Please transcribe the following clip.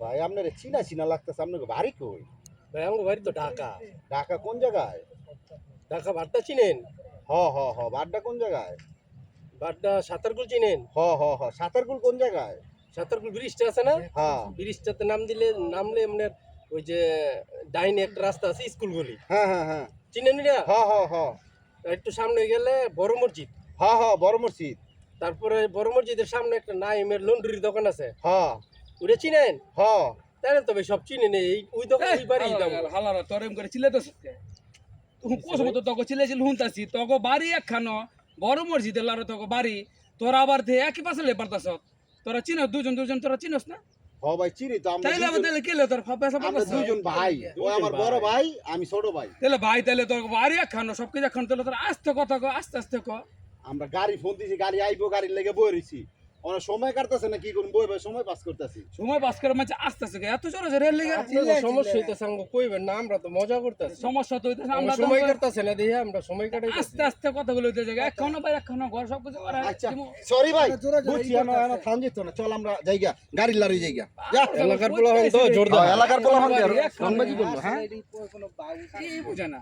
ভাই আপনার চিনা চিনা লাগতেছে আপনাকে বাড়ি কই? ভাই আমার বাড়ি তো ঢাকা। ঢাকা কোন জায়গায়? ঢাকা ভাট্টা চিনেন? হ হ হ বাড্ডা কোন জায়গায়? ভাট্টা সাঁতারকুল চিনেন? হ হ হ সাঁতারকুল কোন জায়গায়? সাঁতারকুল ব্রিজটা আছে না? হ্যাঁ। ব্রিজটাতে নাম দিলে নামলে আপনার ওই যে ডাইনে একটা রাস্তা আছে স্কুল গলি। হ্যাঁ হ্যাঁ হ্যাঁ। চিনেন এটা হ হ হ। একটু সামনে গেলে বড় মসজিদ। হ হ বড় মসজিদ। তারপরে বড় মসজিদের সামনে একটা নাইমের লন্ড্রির দোকান আছে। হ। চিনেন? হ তাহলে তবে সব চিনেন এই ওই ওই বাড়ি দাম। হালারা তোর এম করে চিলে তো তুমি কোস মতো তোকে চিলেছিল হুনতাছি তোকে বাড়ি একখানো বড় মসজিদের লারো তোকে বাড়ি তোরা আবার দে একই পাশে লে পারতাস তোরা চিনো দুজন দুজন তোরা চিনস না? হ ভাই চিনি তো আমরা তাইলে তাহলে কেলে তোর পারতাস দুজন ভাই। ও আমার বড় ভাই আমি ছোট ভাই। তাহলে ভাই তাহলে তোর বাড়ি একখানো সব কিছু একখানো তাহলে তোর আস্তে কথা কো আস্তে আস্তে কো। আমরা গাড়ি ফোন দিছি গাড়ি আইবো গাড়ির লেগে বই সময় কাটতেছে না কি করুন বই সময় পাস করতেছি। সময় পাস করে মাঝে আস্তে আস্তে এত জোরে জোরে লেগে সমস্যা হইতেছে আমাকে কইবেন না আমরা তো মজা করতেছি। সমস্যা তো হইতেছে আমরা আমরা সময় কাটতেছে না দেখে আমরা সময় কাটাই আস্তে আস্তে হইতে জায়গা এখনও ভাই এখনও ঘর সব কিছু করা আচ্ছা সরি ভাই বুঝছি আমার আমার থাম যেত না চল আমরা যাইগা গাড়ির লারি যাইগা। যা। এলাকার পোলা হন তো জোরদার। হ্যাঁ, এলাকার পোলা হন করল হ্যাঁ? বুঝে না।